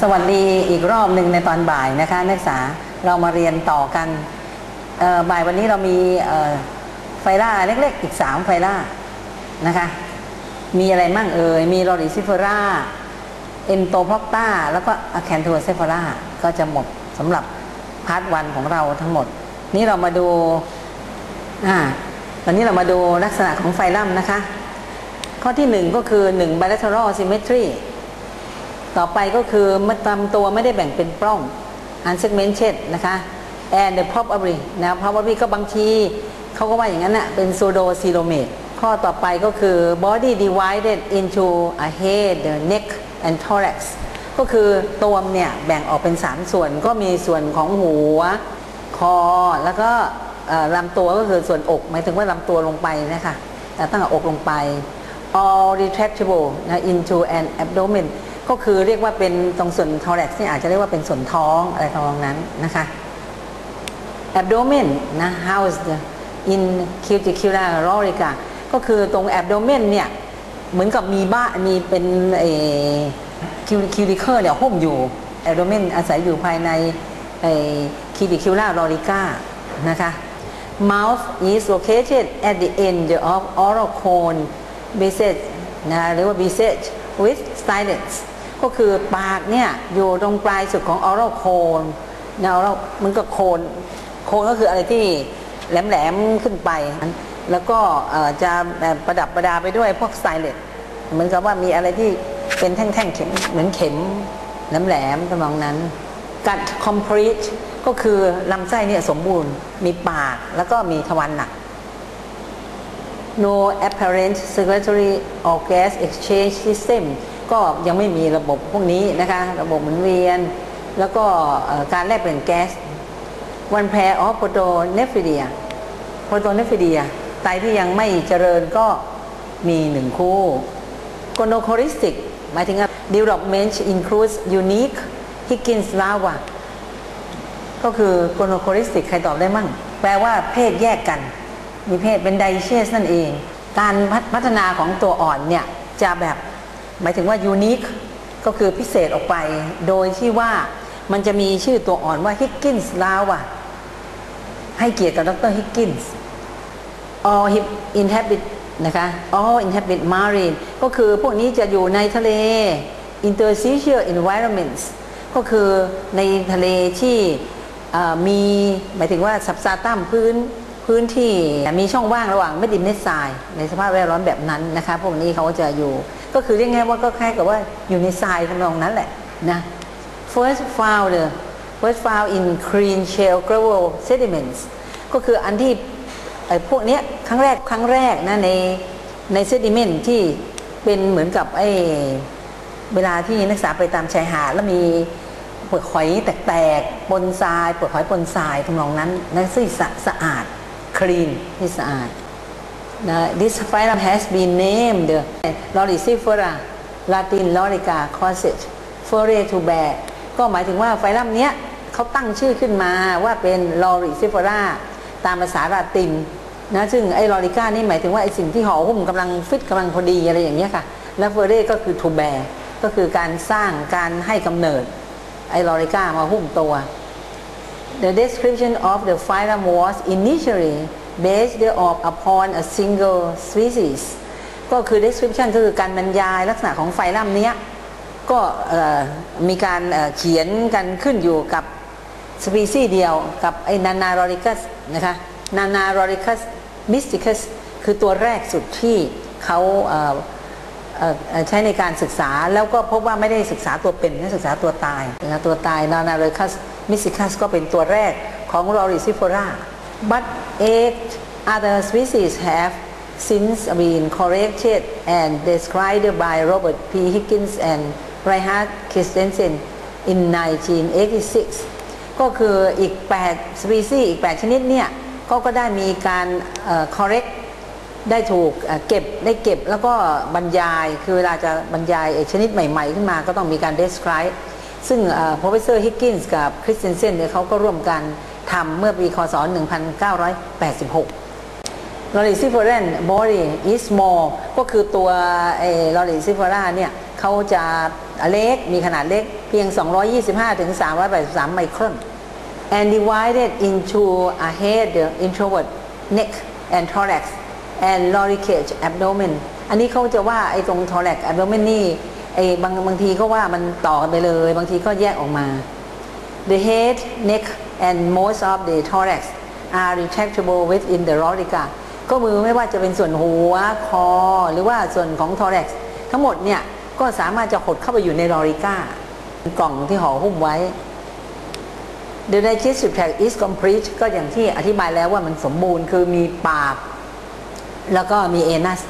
สวัสดีอีกรอบหนึ่งในตอนบ่ายนะคะ นักศึกษาเรามาเรียนต่อกันบ่ายวันนี้เรามีไฟล่าเล็กๆ อีก 3 ไฟล่านะคะ มีอะไรมั่งเอ่ยมีลอริซิเฟอราเอนโตพลอกตาแล้วก็อะแคนโทเซฟราก็จะหมดสำหรับพาร์ทวันของเราทั้งหมด นี่เรามาดูอ่าตอนนี้เรามาดูลักษณะของไฟลัมนะคะ ข้อที่หนึ่งก็คือ1 bilateral symmetry ต่อไปก็คือมันตามตัวไม่ได้แบ่งเป็นปล้อง unsegmented นะคะ and the probably นะ probably ก็บางทีเขาก็ว่าอย่างนั้นน่ะเป็น pseudo coelomate ข้อต่อไปก็คือ body divided into a head the neck and thorax ก็คือตัวเนี่ยแบ่งออกเป็น 3 ส่วนก็มีส่วนของหัว คอแล้วก็ลำตัวก็คือส่วนอก หมายถึงว่าลำตัวลงไปนะคะแต่ตั้งแต่อกลงไป all retractable นะ into an abdomen ก็คือเรียกว่าเป็นตรงส่วน thorax เนี่อาจจะเรียกว่าเป็นส่วนท้องอะไรทำนองนั้นนะคะ abdomen นะ housed in cuticular lorica ก็คือตรง abdomen เนี่ยเหมือนกับมีบ้ามีเป็นเอคิวคิวดิเคิลเนี่ยหุ้มอยู่ abdomen อาศัยอยู่ภายในเอ cuticular lorica นะคะ mouth is located at the end of oral cone visage นะหรือว่า visage with stylus ก็คือปากเนี่ยอยู่ตรงปลายสุดของ oral cone นะ oral มันก็โคนโคนก็คืออะไรที่แหลมๆขึ้นไป แล้วก็จะประดับประดาไปด้วยพวกสไตเลตเหมือนกับว่ามีอะไรที่เป็นแท่งๆเข็มเหมือนเข็มแหลมๆทำนองนั้น กัด complete ก็คือลำไส้เนี่ยสมบูรณ์มีปากแล้วก็มีทวารหนัก no apparent circulatory or gas exchange system ก็ยังไม่มีระบบพวกนี้นะคะ ระบบหมุนเวียน แล้วก็การแลกเปลี่ยนแก๊ส one pair of protonephilia protonephilia ไตที่ยังไม่เจริญก็มีหนึ่งคู่ gonochoristic หมายถึง development includes unique Higgins lava ก็คือ gonochoristic ใครตอบได้มั่ง แปลว่าเพศแยกกัน มีเพศเป็นไดเชสนั่นเอง การพัฒนาของตัวอ่อนเนี่ย จะแบบ หมายถึงว่า unique ก็คือพิเศษออกไป โดยที่ว่ามันจะมีชื่อตัวอ่อนว่า Higgins lava ให้เกียรติกับดร Higgins all inhabit นะคะ all inhabit marine ก็คือพวกนี้จะอยู่ในทะเล interstitial environments ก็คือในทะเลที่มีหมายถึงว่าสับซาตั้มพื้นพื้นที่มีช่องว่างระหว่างเม็ดดินเม็ดทราย ในสภาพแวดล้อมแบบนั้นนะคะ พวกนี้เขาจะอยู่ ก็คือเรียกง่ายๆว่าก็คล้ายกับว่าอยู่ในทรายทำนองนั้นแหละนะ first found first found in clean shell gravel sediments ก็คืออันที่ไอ้พวกเนี้ยครั้งแรกครั้งแรกนะในในเซดิเมนที่เป็นเหมือนกับไอ้เวลาที่นักศึกษาไปตามชายหาดแล้วมีเปลือกหอยแตกๆปนทรายเปลือกหอยปนทรายทำนองนั้นนั่นซึ่งสะสะอาดคลีนที่สะอาด Now, this phylum has been named Loricifera Latin Lorica Corsage Fore to bear ก็หมายถึงว่าไฟลัมเนี้ยเขาตั้งชื่อขึ้นมาว่าเป็นลอริซิฟอราตามภาษาลาตินนะซึ่งไอ้ลอริก้านี่หมายถึงว่าไอ้สิ่งที่ห่อหุ้มกำลังฟิตกำลังพอดีอะไรอย่างเงี้ยค่ะ แล้วเฟอร์เร่ก็คือทูแบร์ก็คือการสร้างการให้กำเนิดไอ้ลอริก้ามาหุ้มตัว The description of the phylum was initially based of upon a single species ก็คือ description ก็คือการบรรยายลักษณะของไฟลัมเนี้ยก็มีการเขียนกันขึ้นอยู่กับสปีซีเดียวกับไอ้นานารอริคัสนะคะนานารอริคัสมิสติคัสคือตัวแรกสุดที่เขาเใช้ในการศึกษาแล้วก็พบว่าไม่ได้ศึกษาตัวเป็นนะศึกษาตัวตายนะตัวตายนานารอริคัสมิสติคัสก็เป็นตัวแรกของลอริซิโฟรา but eight other species have since been corrected and described by Robert P. Higgins and Reinhard Christensen in 1986 ก็คืออีก 8 species อีก 8 ชนิดเนี่ยก็ก็ได้มีการ correct ได้ถูกเก็บได้เก็บแล้วก็บรรยายคือเวลาจะบรรยายชนิดใหม่ ๆ ขึ้นมาก็ต้องมีการ describe ซึ่ง professor Higgins กับ Christensen เนี่ยเขาก็ร่วมกัน ทำเมื่อปีคศ 1986ลอริซิฟอรันบอดี้ is small ก็คือตัวเอลอริซิฟอราเนี่ยเขาจะเล็กมีขนาดเล็กเพียง 225 ถึง 383 ไมครอน and divided into a head introvert neck and thorax and loricate abdomen อันนี้เขาจะว่าไอ้ตรง thorax abdomen นี่ไอ้บางบางทีก็ว่ามันต่อกันไปเลย บางทีก็แยกออกมา The head, neck, and most of the thorax are retractable within the lorica ก็มือไม่ว่าจะเป็นส่วนหัวคอ หรือว่าส่วนของ thorax ทั้งหมดเนี่ย ก็สามารถจะหดเข้าไปอยู่ใน lorica กล่องที่ห่อหุ้มไว้ The digestive tract is complete ก็อย่างที่อธิบายแล้วว่ามันสมบูรณ์คือมีปาก แล้วก็มี anus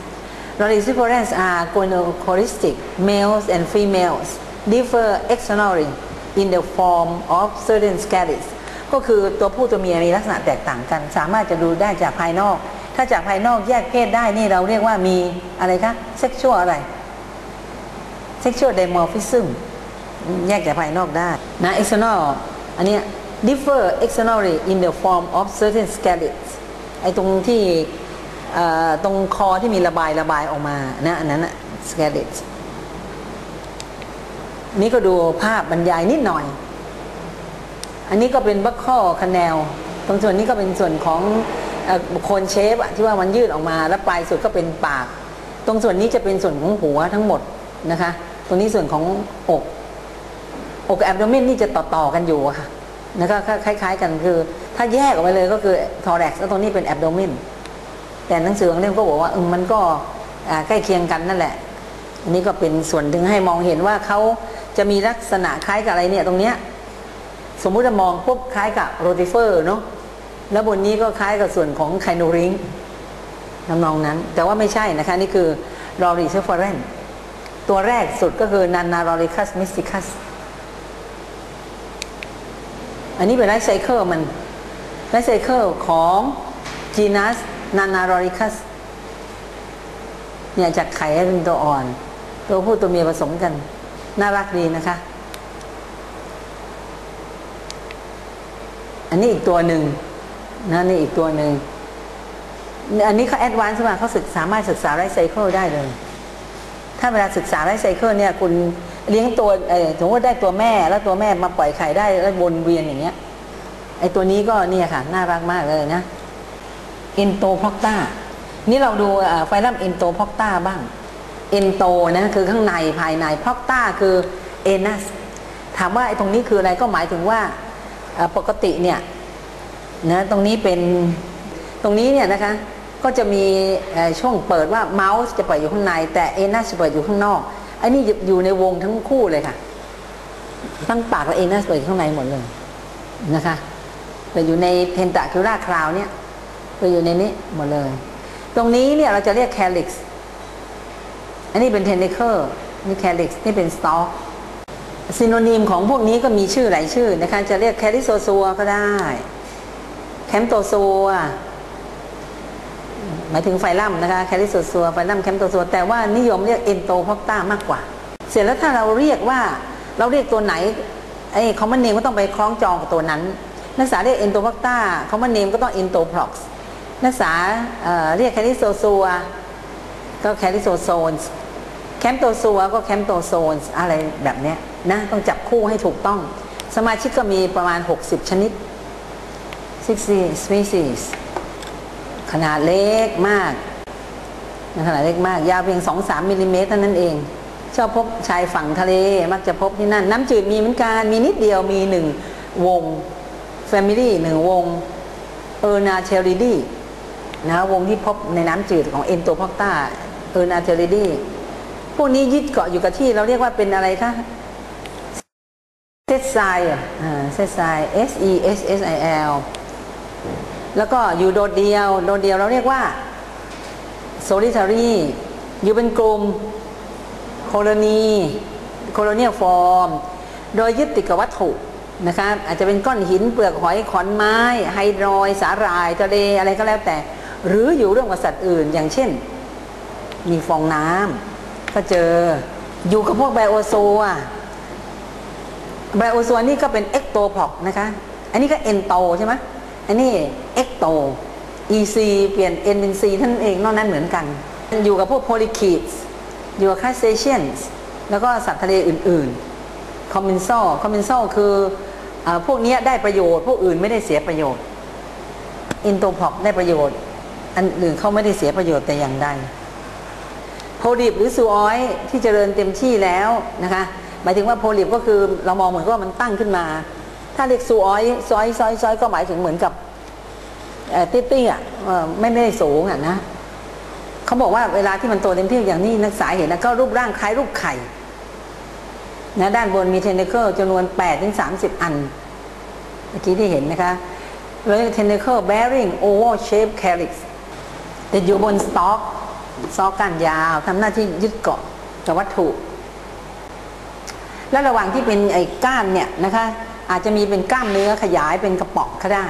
Rodiciferans are gonochoristic males and females differ externally in the form of certain scales ก็คือตัวผู้ตัวเมียมีลักษณะแตกต่างกัน สามารถจะดูได้จากภายนอก ถ้าจากภายนอกแยกเพศได้นี่เราเรียกว่ามีอะไรคะ sexual อะไร sexual dimorphism แยกจากภายนอกได้นะ external อันเนี้ย differ externally in the form of certain scalets ไอ้ตรงที่ตรงคอที่มีระบายระบายออกมานะอันนั้นอะ scalets นี่ก็ดูภาพบรรยายนิดหน่อย อันนี้ก็เป็นบัคข้อคแนลตรงส่วนนี้ก็เป็นส่วนของโคนเชฟที่ว่ามันยืดออกมาแล้วปลายสุดก็เป็นปาก ตรงส่วนนี้จะเป็นส่วนของหัวทั้งหมดนะคะ ตรงนี้ส่วนของอกอกแอบโดเมนนี่จะต่อๆกันอยู่ค่ะแล้วก็คล้าย ๆ กันคือ ถ้าแยกออกไปเลยก็คือทอแร็กซ์แล้วตรงนี้เป็นแอบโดเมนแต่หนังสือบางเล่มก็บอกว่าอมันก็ใกล้เคียงกันนั่นแหละอันนี้ก็เป็นส่วนถึงให้มองเห็นว่าเขาจะมีลักษณะคล้ายกับอะไรเนี่ยตรงเนี้ย สมมุติจะมองปุ๊บคล้ายกับโรติเฟอร์เนาะแล้วบนนี้ก็คล้ายกับส่วนของไคโนริงทำนองนั้น แต่ว่าไม่ใช่นะคะ นี่คือรอริเซฟอร์เรนตัวแรกสุดก็คือนันนารอริคัสมิสติคัสอันนี้เป็นไลฟ์ไซเคิลมันไลฟ์ไซเคิลของจีนัสนานารอริคัสเนี่ยจากไข่เป็นตัวอ่อน ตัวผู้ตัวเมียผสมกัน น่ารักดีนะคะ อันนี้อีกตัวหนึ่งนะนี่อีกตัวหนึ่งอันนี้เขาแอดวานซ์มาเขาศึกสามารถศึกษาไลฟ์ไซเคิลได้เลย ถ้าเวลาศึกษาไลฟ์ไซเคิลเนี่ย คุณเลี้ยงตัวเออสมมติว่าได้ตัวแม่แล้วตัวแม่มาปล่อยไข่ได้แล้ววนเวียนอย่างเงี้ยไอตัวนี้ก็เนี่ยค่ะ น่ารักมากเลยนะเอนโตพอกตานี่เราดูไฟลัมเอนโตพอกตาบ้างเอนโตนะคือข้างในภายในพอกตาคือเอนัสถามว่าไอตรงนี้คืออะไรก็หมายถึงว่า ปกติเนี่ยนะตรงนี้เป็นตรงนี้เนี่ยนะคะก็จะมีช่วงเปิดว่าเมาส์จะเปิดอยู่ข้างใน แต่เอนัสจะเปิดอยู่ข้างนอกไอ้นี่อยู่ในวงทั้งคู่เลยค่ะทั้งปากและเอนัสเปิดอยู่ข้างในหมดเลยนะคะเปิดอยู่ในเพนตาคิล่าคราวเนี่ยเปิดอยู่ในนี้หมดเลย ตรงนี้เนี่ยเราจะเรียกแคลิกส์อันนี้เป็นเทนเนเคิลนี่แคลิกส์นี่เป็นสตอก ซินโนนิมของพวกนี้ก็มีชื่อหลายชื่อนะคะจะเรียกแคลิโซซัวก็ได้ แคมโตซัวหมายถึงไฟลัมนะคะแคลิโซซัวไฟลัมแคมโตซัวแต่ว่านิยมเรียกเอนโตพอกต้ามากกว่า เสร็จแล้วถ้าเราเรียกว่าเราเรียกตัวไหนไอ้คอมมอนเนมก็ต้องไปคล้องจองกับตัวนั้น นักศึกษาเรียกเอนโตพอกต้าคอมมอนเนมก็ต้องเอนโตพล็อกซ์นักศึกษาเเรียกแคลิโซซัวก็แคลิโซโซนส์แคมโตซัวก็แคมโตโซนส์อะไรแบบเนี้ย นะต้องจับคู่ให้ถูกต้อง สมาชิกก็มีประมาณ 60 ชนิด 60 species ขนาดเล็กมากขนาดเล็กมาก ยาวเพียง 2-3มิลลิเมตรเท่านั้นเอง ชอบพบชายฝั่งทะเลมักจะพบที่นั่น น้ำจืดมีเหมือนกัน มีนิดเดียวมีหนึ่งวง Family หนึ่งวงเออร์นาเชลิดีนะวงที่พบในน้ำจืดของเอนโตพอกตาเออร์นาเชลิดีพวกนี้ยึดเกาะอยู่กับที่ เราเรียกว่าเป็นอะไรคะ ซตไซอ่าเซตไซ S E S S I L แล้วก็อยู่โดดเดียว โดดเดียวเราเรียกว่า solitary อยู่เป็นกลุ่ม colony colonial form โดยยึดติดกับวัตถุนะคะอาจจะเป็นก้อนหินเปลือกหอยขอนไม้ ไฮดรอย สาหร่ายทะเลอะไรก็แล้วแต่ หรืออยู่ร่วมกับสัตว์อื่น อย่างเช่น มีฟองน้ำก็เจออยู่กับพวกไบโอโซอะ ไบโอโซนี่ก็เป็นเอ็กโตพอกนะคะ อันนี้ก็เอนโตใช่ไหมอันนี้เอ็กโต EC เปลี่ยน N เป็น C ท่านเองนอกนั้นเหมือนกัน อยู่กับพวกโพลิคีดอยู่กับคาสเซเชียนแล้วก็สัตว์ทะเลอื่นๆคอมเมนโซคอมเมนโซคืออพวกนี้ได้ประโยชน์ พวกอื่นไม่ได้เสียประโยชน์อินโตพอกได้ประโยชน์ อันอื่นเขาไม่ได้เสียประโยชน์แต่อย่างใดโพลิปหรือซูออยที่เจริญเต็มที่แล้วนะคะ หมายถึงว่าโพลิปก็คือเรามองเหมือนกับมันตั้งขึ้นมา ถ้าเรียกซูออยซอยซอยซอยก็หมายถึงเหมือนกับเอ่อเตี้ยๆอะเอ่อไม่ไม่ได้สูงอะนะเขาบอกว่าเวลาที่มันโตเต็มที่อย่างนี้นักศึกษาเห็นนะก็รูปร่างคล้ายรูปไข่นะด้านบนมีเทนเนเคิลจำนวน8ถึง30 อัน เมื่อกี้ที่เห็นนะคะแล้วเทนเนเคิล bearing oval shape calyx ติดอยู่บนสต็อกสต็อกก้านยาวทำหน้าที่ยึดเกาะกับวัตถุ และระหว่างที่เป็นไอ้ก้านเนี่ยนะคะอาจจะมีเป็นกล้ามเนื้อขยายเป็นกระป๋องก็ได้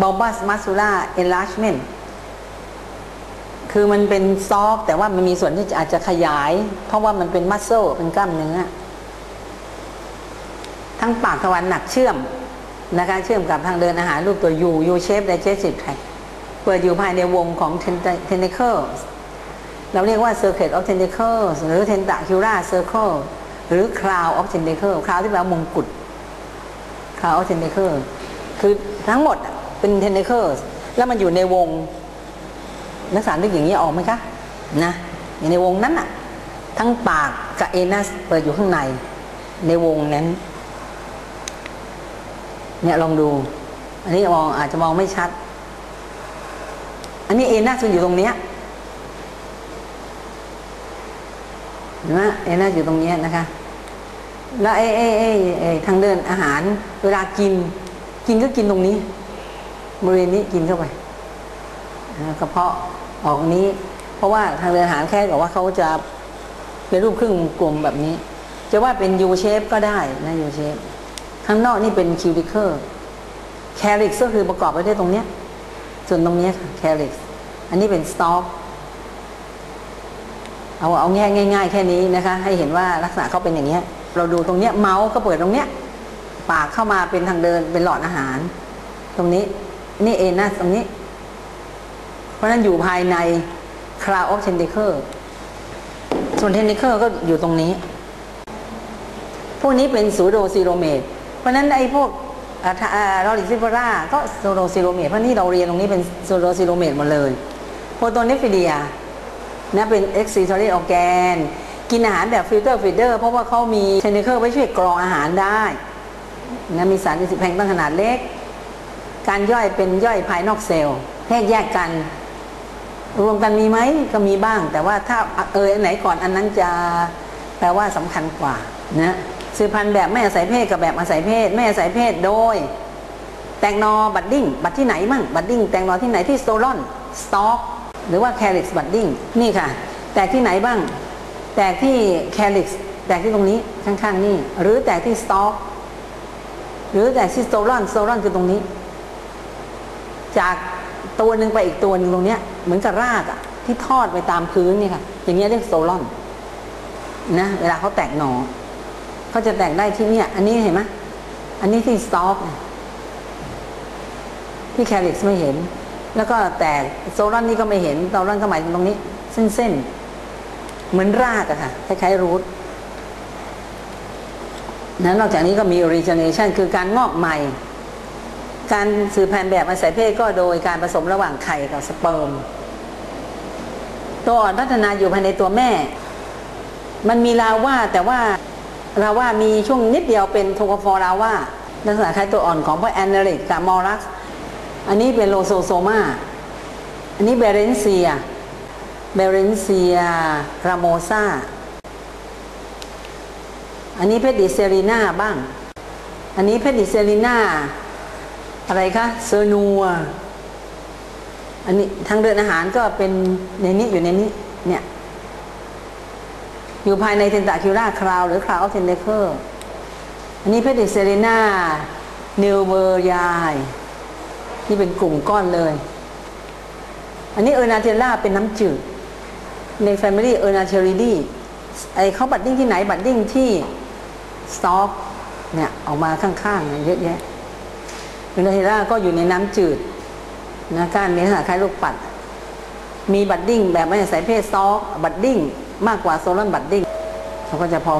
bulbous muscular enlargement คือมันเป็นซอกแต่ว่ามันมีส่วนที่อาจจะขยาย เพราะว่ามันเป็นมัสเซลเป็นกล้ามเนื้อ ทั้งปากทวารหนักเชื่อมนะคะเชื่อมกับทางเดินอาหารรูปตัว U U shape digestive tract เปิดอยู่ภายในวงของ tentacles เราเรียกว่า circuit of tentacles หรือ tentacular circle หรือ crown of tentacle crown ที่แปลว่ามงกุฎ crown of tentacle คือทั้งหมดเป็น tentacles แล้วมันอยู่ในวงนักศึกษานึกอย่างนี้ออกไหมคะนะอยู่ในวงนั้นอะทั้งปากกับเอนัสเปิดอยู่ข้างใน ในวงนั้น เนี่ยลองดู อันนี้มองอาจจะมองไม่ชัด อันนี้เอนัสมันอยู่ตรงเนี้ยเห็นไหมเอนัสอยู่ตรงเนี้ยนะคะ แล้วไอ้ไอ้ไอ้ไอ้ทางเดินอาหาร เวลากิน กินก็กินตรงนี้บริเวณนี้กินเข้าไปกระเพาะออกนี้ เพราะว่าทางเดินอาหารแค่บอกว่าเขาจะเป็นรูปครึ่งกลมแบบนี้ จะว่าเป็น U shape ก็ได้นะ U shape ข้างนอกนี่เป็น cuticle calyx ก็คือประกอบไปด้วยตรงเนี้ยส่วนตรงเนี้ยค่ะ calyx อันนี้เป็น stalk เอาเอาแง่ง่าย ๆ แค่นี้นะคะ ให้เห็นว่าลักษณะเขาเป็นอย่างเงี้ย เราดูตรงเนี้ยเมาส์ก็เปิดตรงเนี้ยปากเข้ามาเป็นทางเดินเป็นหลอดอาหาร ตรงนี้นี่เอนัสตรงนี้ เพราะฉะนั้นอยู่ภายใน cloud of tentacle ส่วน tentacle ก็อยู่ตรงนี้ พวกนี้เป็นซูโดซิโรเมตเพราะนั้นไอ้พวกลอริซิฟราก็ซูโดซิโรเมตเพราะนี่เราเรียนตรงนี้เป็นซูโดซิโรเมตหมดเลยโพโตนิฟิเดียนะเป็น excretory organ กิน กินอาหารแบบฟิลเตอร์ฟีเดอร์เพราะว่าเขามีเทนเนเคิลไว้ช่วยกรองอาหารได้นะมีสารอินทรีย์แพงก์ต้นขนาดเล็ก การย่อยเป็นย่อยภายนอกเซลล์แยกแยกกัน รวมกันมีไหมก็มีบ้าง แต่ว่าถ้าเอออันไหนก่อนอันนั้นจะแปลว่าสำคัญกว่านะสืบพันธุ์แบบไม่อาศัยเพศกับแบบอาศัยเพศไม่อาศัยเพศโดย แตงนอบัดดิ้งบัดที่ไหนมั่งบัดดิ้งแตงนอที่ไหนที่โซลอนสต็อกหรือว่าแคลิสบัดดิ้งนี่ค่ะ แตกที่ไหนบ้าง ตกที่แคลิกส์แตกที่ตรงนี้ข้างๆนี่หรือแตกที่สต็อกหรือแตกที่โซลอนโซลอนคือตรงนี้ จากตัวหนึ่งไปอีกตัวหนึ่งตรงเนี้ย เหมือนกับรากอะที่ทอดไปตามพื้นนี่ค่ะอย่างเงี้ยเรียกโซลอนนะเวลาเขาแตกหนอเขาจะแตกได้ที่เนี่ย อันนี้เห็นไหมอันนี้ที่สต็อกที่แคลิกส์ไม่เห็น แล้วก็แตกโซลอนนี่ก็ไม่เห็นโซลอนก็หมายถึงตรงนี้ เส้นๆ เหมือนรากอะค่ะคล้ายๆรูทนั้นนอกจากนี้ก็มี regeneration คือการงอกใหม่ การสืบพันธุ์แบบอาศัยเพศก็โดยการผสมระหว่างไข่กับสเปิร์ม ตัวอ่อนพัฒนาอยู่ภายในตัวแม่ มันมีลาว่าแต่ว่าลาว่ามีช่วงนิดเดียวเป็นโทโคฟอร์ลาว่าลักษณะคล้ายตัวอ่อนของพวกแอนเนลิกกับมอรัสอันนี้เป็นโลโซโซมา อันนี้เบเรนเซีย เบเรนเซียราโมซาอันนี้เพดิเซรีนาบ้าง อันนี้เพดิเซรีนาอะไรคะเซอร์นัวอันนี้ทางเดินอาหารก็เป็นในนี้อยู่ในนี้เนี่ยอยู่ภายในเทนตาคิวราคราวหรือคราวเทนเดเคอร์อันนี้เพดิเซรีนาเนวเบอร์ยายนี่เป็นกลุ่มก้อนเลย อันนี้เออร์นาเทล่าเป็นน้ำจืด ในแฟมิลี่เออร์นาเทริดีไอเขาบัดดิ้งที่ไหนบัดดิ้งที่สต็อกเนี่ยออกมาข้างๆเยอะแยะวินาเทล่าก็อยู่ในน้ำจืดนะก้านมีลักษณะคล้ายลูกปัด มีบัดดิ้งแบบไม่ใส่เพศซอกบัดดิ้งมากกว่าโซลอนบัดดิ้งเขาก็จะพอ